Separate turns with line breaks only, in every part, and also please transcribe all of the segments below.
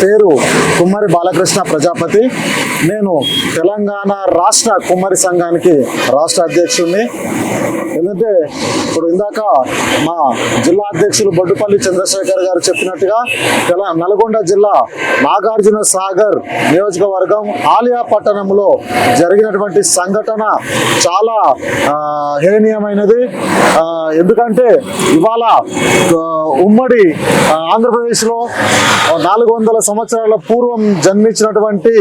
పేరు కుమ్మరి బాలకృష్ణ ప్రజాపతి. నేను తెలంగాణ రాష్ట్ర కుమ్మరి సంఘానికి రాష్ట్ర అధ్యక్షుడిని. ఎందుకంటే ఇప్పుడు ఇందాక మా జిల్లా అధ్యక్షులు బొడ్డుపల్లి చంద్రశేఖర్ గారు చెప్పినట్టుగా తెల నల్గొండ జిల్లా నాగార్జున సాగర్ నియోజకవర్గం ఆలియా పట్టణంలో జరిగినటువంటి సంఘటన చాలా హేనీయమైనది. ఎందుకంటే ఇవాళ ఉమ్మడి ఆంధ్రప్రదేశ్లో నాలుగు వందల సంవత్సరాల పూర్వం జన్మించినటువంటి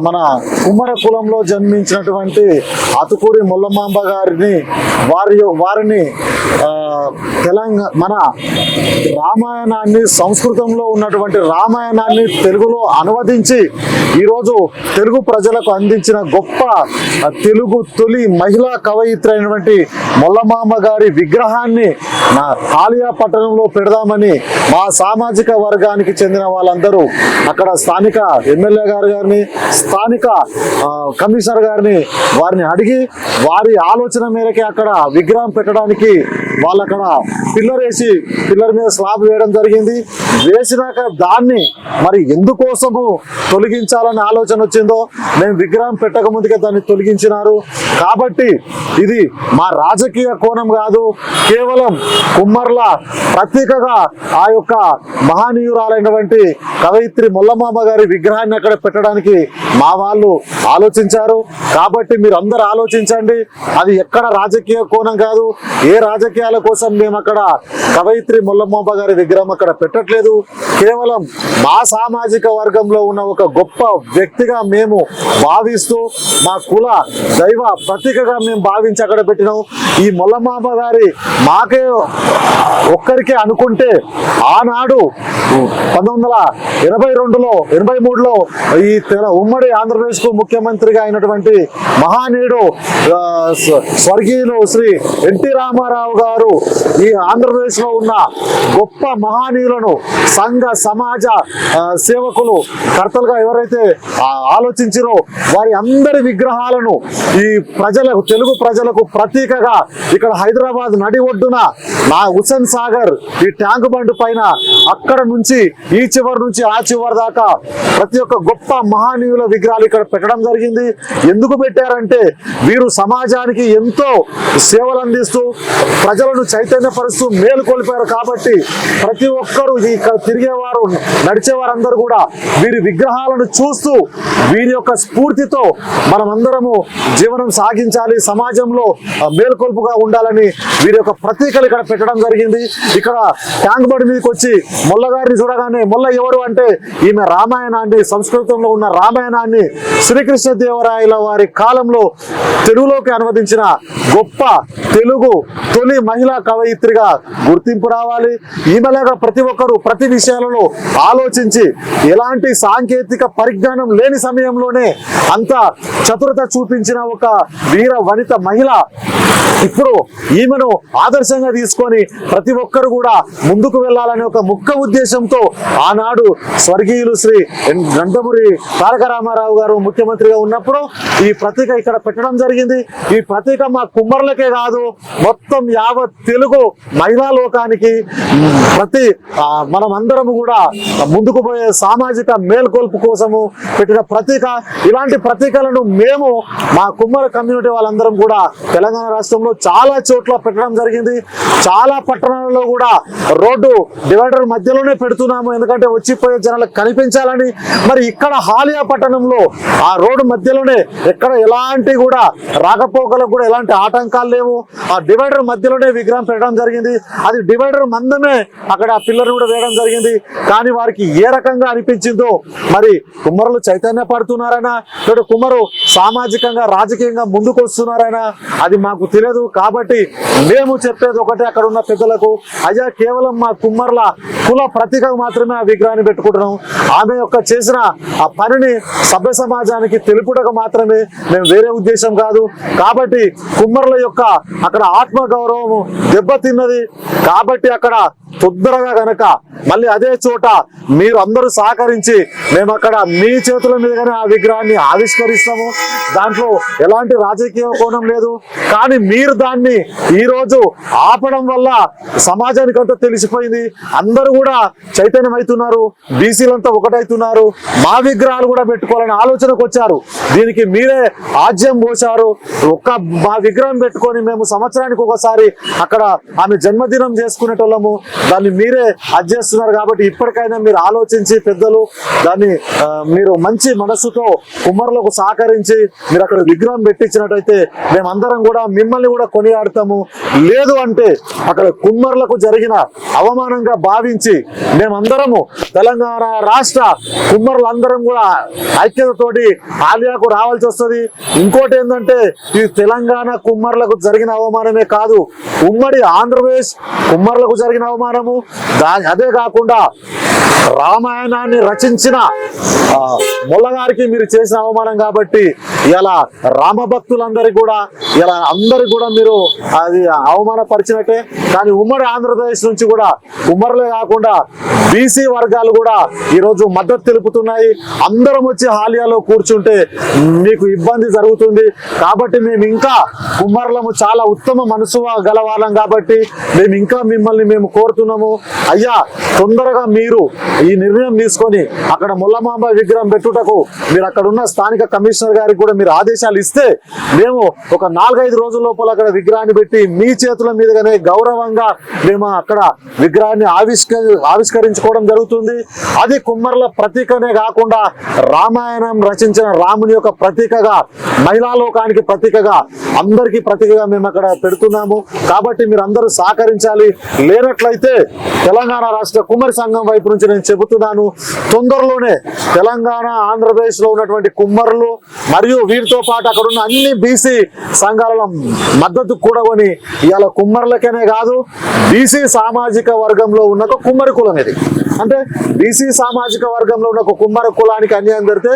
మన కుమ్మర కులంలో జన్మించినటువంటి అతుకూరి ముల్లమాంబ గారిని వారి వారిని తెలంగాణ మన రామాయణాన్ని సంస్కృతంలో ఉన్నటువంటి రామాయణాన్ని తెలుగులో అనువదించి ఈరోజు తెలుగు ప్రజలకు అందించిన గొప్ప తెలుగు తొలి మహిళా కవయిత్రి అయినటువంటి మొల్లమామ గారి విగ్రహాన్ని నా ఆలియా పట్టణంలో పెడదామని మా సామాజిక వర్గానికి చెందిన వాళ్ళందరూ అక్కడ స్థానిక ఎమ్మెల్యే గారు గారిని స్థానిక కమిషనర్ గారిని వారిని అడిగి వారి ఆలోచన మేరకే అక్కడ విగ్రహం పెట్టడానికి వాళ్ళు అక్కడ పిల్లర్ వేసి పిల్లర్ మీద స్లాబ్ వేయడం జరిగింది. వేసినాక దాన్ని మరి ఎందుకోసము తొలగించాలని ఆలోచన వచ్చిందో మేము విగ్రహం పెట్టక ముందుకే దాన్ని తొలగించినారు. కాబట్టి ఇది మా రాజకీయ కోణం కాదు కేవలం కుమ్మర్ల ప్రత్యేకగా ఆ యొక్క మహానీయురాలైనటువంటి కవయిత్రి మొల్లమామ గారి విగ్రహాన్ని అక్కడ పెట్టడానికి మా వాళ్ళు ఆలోచించారు. కాబట్టి మీరు అందరు ఆలోచించండి అది ఎక్కడ రాజకీయ కోణం కాదు ఏ రాజకీయ రాజకీయాల కోసం మేము అక్కడ కవయిత్రి మొల్లమామ గారి విగ్రహం అక్కడ పెట్టట్లేదు. కేవలం మా సామాజిక వర్గంలో ఉన్న ఒక గొప్ప వ్యక్తిగా మేము భావిస్తూ మా కుల దైవ ప్రతీకగా మేము భావించి అక్కడ పెట్టినాం. ఈ మొల్లమామ గారి మాకే ఒక్కరికే అనుకుంటే ఆనాడు పంతొమ్మిది వందల ఎనభై రెండులో ఎనభై మూడులో ఈ ఉమ్మడి ఆంధ్రప్రదేశ్కు ముఖ్యమంత్రిగా అయినటువంటి మహానీయుడు స్వర్గీయులు శ్రీ ఎన్టీ రామారావు గారు ఈ ఆంధ్రప్రదేశ్లో ఉన్న గొప్ప మహానీయులను సంఘ సమాజ సేవకులు కర్తలుగా ఎవరైతే ఆలోచించారో వారి అందరి విగ్రహాలను ఈ ప్రజలకు తెలుగు ప్రజలకు ప్రతీకగా ఇక్కడ హైదరాబాద్ నడి ఒడ్డున నా హుసేన్ సాగర్ ఈ ట్యాంక్ బండ్ పైన అక్కడ నుంచి ఈ చివరి నుంచి ఆ చివరి దాకా ప్రతి ఒక్క గొప్ప మహానీయుల విగ్రహాలు ఇక్కడ పెట్టడం జరిగింది. ఎందుకు పెట్టారంటే వీరు సమాజానికి ఎంతో సేవలు అందిస్తూ ప్రజలను చైతన్యపరుస్తూ మేలు కాబట్టి ప్రతి ఒక్కరూ ఇక్కడ తిరిగేవారు నడిచేవారందరూ కూడా వీరి విగ్రహాలను చూస్తూ వీరి యొక్క స్ఫూర్తితో మనమందరము జీవనం సాగించాలి సమాజంలో మేలుకొల్పుగా మేల్కొల్పుగా ఉండాలని వీరి యొక్క ప్రతీకలు ఇక్కడ పెట్టడం జరిగింది. ఇక్కడ ట్యాంక్ బండి మీదకి వచ్చి మొల్లగారిని చూడగానే మొల్ల ఎవరు అంటే ఈమె రామాయణాన్ని సంస్కృతంలో ఉన్న రామాయణాన్ని శ్రీకృష్ణ దేవరాయల వారి కాలంలో తెలుగులోకి అనువదించిన గొప్ప తెలుగు తొలి మహిళా కవయిత్రిగా గుర్తింపు రావాలి. ఈమెలాగా ప్రతి ఒక్కరూ ప్రతి విషయాలలో ఆలోచించి ఎలాంటి సాంకేతిక పరిజ్ఞానం లేని సమయంలోనే అంత చతురత చూపించిన ఒక వీర వనిత మహిళ ఇప్పుడు ఈమెను ఆదర్శంగా తీసుకొని ప్రతి ఒక్కరు కూడా ముందుకు వెళ్ళాలనే ఒక ముఖ్య ఉద్దేశంతో ఆనాడు స్వర్గీయులు శ్రీ నందమూరి తారక రామారావు గారు ముఖ్యమంత్రిగా ఉన్నప్పుడు ఈ ప్రతీక ఇక్కడ పెట్టడం జరిగింది. ఈ ప్రతీక మా కుమ్మర్లకే కాదు మొత్తం యావత్ తెలుగు మహిళా లోకానికి ప్రతి ఆ, మనం అందరం కూడా ముందుకు పోయే సామాజిక మేల్కొల్పు కోసము పెట్టిన ప్రతీక ఇలాంటి ప్రతీకలను మేము మా కుమ్మర కమ్యూనిటీ వాళ్ళందరం కూడా తెలంగాణ రాష్ట్రంలో చాలా చోట్ల పెట్టడం జరిగింది. చాలా పట్టణాలలో కూడా రోడ్డు డివైడర్ మధ్యలోనే పెడుతున్నాము. ఎందుకంటే వచ్చిపోయే జనాలకు కనిపించాలని. మరి ఇక్కడ హాలియా పట్టణంలో ఆ రోడ్డు మధ్యలోనే ఎక్కడ ఎలాంటి కూడా రాకపోకలకు కూడా ఎలాంటి ఆటంకాలు లేవు. ఆ డివైడర్ మధ్యలోనే విగ్రహం పెట్టడం జరిగింది. అది డివైడర్ మందమే అక్కడ ఆ పిల్లర్ కూడా వేయడం జరిగింది. కానీ వారికి ఏ రకంగా అనిపించిందో మరి కుమ్మరులు చైతన్య పడుతున్నారైనా ఇక్కడ కుమ్మరు సామాజికంగా రాజకీయంగా ముందుకు వస్తున్నారైనా? అది మాకు తెలియదు. కాబట్టి మేము చెప్పేది ఒకటే అక్కడ ఉన్న పెద్దలకు అయ్యా కేవలం మా కుమ్మర్ల కుల ప్రతీకకు మాత్రమే ఆ విగ్రహాన్ని పెట్టుకుంటున్నాం. ఆమె యొక్క చేసిన ఆ పనిని సభ్య సమాజానికి తెలుపుటకు మాత్రమే మేము వేరే ఉద్దేశం కాదు. కాబట్టి కుమ్మర్ల యొక్క అక్కడ ఆత్మ గౌరవం దెబ్బతిన్నది కాబట్టి అక్కడ తొందరగా గనక మళ్ళీ అదే చోట మీరు అందరూ సహకరించి మేము అక్కడ మీ చేతుల మీదుగానే ఆ విగ్రహాన్ని ఆవిష్కరిస్తాము. దాంట్లో ఎలాంటి రాజకీయ కోణం లేదు. కానీ మీరు దాన్ని ఈరోజు ఆపడం వల్ల సమాజానికి అంతా తెలిసిపోయింది. అందరూ కూడా చైతన్యం అవుతున్నారు బీసీలంతా ఒకటవుతున్నారు మా విగ్రహాలు కూడా పెట్టుకోవాలని ఆలోచనకు వచ్చారు. దీనికి మీరే ఆజ్యం పోశారు. ఒక్క మా విగ్రహం పెట్టుకొని మేము సంవత్సరానికి ఒకసారి అక్కడ ఆమె జన్మదినం చేసుకునేటోళ్ళము. దాన్ని మీరే అది చేస్తున్నారు కాబట్టి ఇప్పటికైనా మీరు ఆలోచించి పెద్దలు దాన్ని మీరు మంచి మనసుతో కుమ్మరులకు సహకరించి మీరు అక్కడ విగ్రహం పెట్టించినట్టయితే మేమందరం కూడా మిమ్మల్ని కూడా కొనియాడతాము. లేదు అంటే అక్కడ కుమ్మరులకు జరిగిన అవమానంగా భావించి మేమందరము తెలంగాణ రాష్ట్ర కుమ్మరులందరం కూడా ఐక్యతతోటి ఆలియాకు రావాల్సి వస్తుంది. ఇంకోటి ఏంటంటే ఈ తెలంగాణ కుమ్మరులకు జరిగిన అవమానమే కాదు. ఉమ్మడి ఆంధ్రప్రదేశ్ కుమ్మరులకు జరిగిన అవమానము. దాని అదే కాకుండా రామాయణాన్ని రచించిన ముల్లగారికి మీరు చేసిన అవమానం కాబట్టి ఇలా రామ భక్తులందరికీ కూడా ఇలా అందరికి కూడా మీరు అది అవమానపరిచినట్టే. కానీ ఉమ్మడి ఆంధ్రప్రదేశ్ నుంచి కూడా ఉమ్మరులే కాకుండా బీసీ వర్గాలు కూడా ఈరోజు మద్దతు తెలుపుతున్నాయి. అందరం వచ్చి హాలియాలో కూర్చుంటే మీకు ఇబ్బంది జరుగుతుంది. కాబట్టి మేము ఇంకా కుమ్మరులము చాలా ఉత్తమ మనసు వాళ్ళం కాబట్టి మేము ఇంకా మిమ్మల్ని మేము కోరుతున్నాము. అయ్యా తొందరగా మీరు ఈ నిర్ణయం తీసుకొని అక్కడ ముల్లమాంబ విగ్రహం పెట్టుటకు మీరు అక్కడ ఉన్న స్థానిక కమిషనర్ గారికి కూడా మీరు ఆదేశాలు ఇస్తే మేము ఒక నాలుగైదు రోజుల లోపల అక్కడ విగ్రహాన్ని పెట్టి మీ చేతుల మీదుగానే గౌరవంగా మేము అక్కడ విగ్రహాన్ని ఆవిష్క ఆవిష్కరించుకోవడం జరుగుతుంది. అది కుమ్మర్ల ప్రతీకనే కాకుండా రామాయణం రచించిన రాముని యొక్క ప్రతీకగా మహిళా లోకానికి ప్రతీకగా అందరికీ ప్రతీకగా మేము అక్కడ పెడుతున్నాము. కాబట్టి మీరు అందరూ సహకరించాలి. లేనట్లయితే తెలంగాణ రాష్ట్ర కుమ్మరి సంఘం వైపు నుంచి నేను చెబుతున్నాను. తొందరలోనే తెలంగాణ ఆంధ్రప్రదేశ్లో ఉన్నటువంటి కుమ్మరులు మరియు వీరితో పాటు అక్కడ ఉన్న అన్ని బీసీ సంఘాల మద్దతు కూడగొని ఇవాళ కుమ్మరులకనే కాదు బీసీ సామాజిక వర్గంలో ఉన్న ఒక కుమ్మరి కులం ఇది. అంటే బీసీ సామాజిక వర్గంలో ఉన్న ఒక కుమ్మర కులానికి అన్యాయం జరిగితే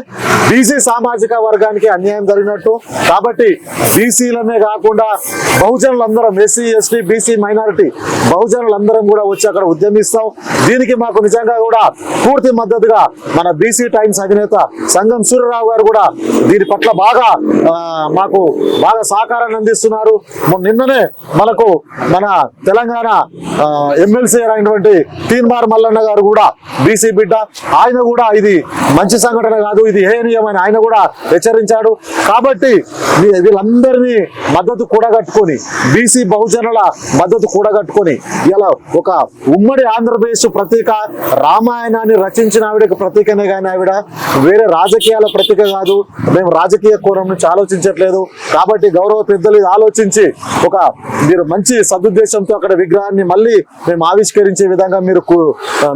బీసీ సామాజిక వర్గానికి అన్యాయం జరిగినట్టు. కాబట్టి బీసీలనే కాకుండా బహుజనులందరం ఎస్సీ ఎస్టీ బీసీ మైనారిటీ బహుజనులందరం కూడా వచ్చి అక్కడ ఉద్యమిస్తాం. దీనికి మాకు నిజంగా కూడా పూర్తి మద్దతుగా మన బీసీ టైమ్స్ అధినేత సంగం సూర్యరావు గారు కూడా దీని పట్ల బాగా మాకు బాగా సహకారాన్ని అందిస్తున్నారు. నిన్ననే మనకు మన తెలంగాణ ఎమ్మెల్సీ అయినటువంటి తీన్మార్ మల్లన్న గారు కూడా బీసీ బిడ్డ. ఆయన కూడా ఇది మంచి సంఘటన కాదు ఇది హేనీయమని ఆయన కూడా హెచ్చరించాడు. కాబట్టి వీళ్ళందరినీ మద్దతు కూడగట్టుకొని బీసీ బహుజన బహుజనుల మద్దతు కూడగట్టుకొని ఇలా ఒక ఉమ్మడి ఆంధ్రప్రదేశ్ ప్రతీక రామాయణాన్ని రచించిన ఆవిడకి ప్రతీకనే కానీ ఆవిడ వేరే రాజకీయాల ప్రతీక కాదు. మేము రాజకీయ కోణం నుంచి ఆలోచించట్లేదు. కాబట్టి గౌరవ పెద్దలు ఇది ఆలోచించి ఒక మీరు మంచి సదుద్దేశంతో అక్కడ విగ్రహాన్ని మళ్ళీ మేము ఆవిష్కరించే విధంగా మీరు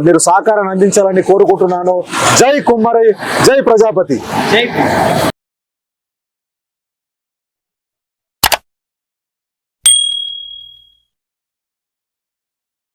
మీరు సహకారాన్ని అందించాలని కోరుకుంటున్నాను. జై కుమ్మరి జై ప్రజాపతి.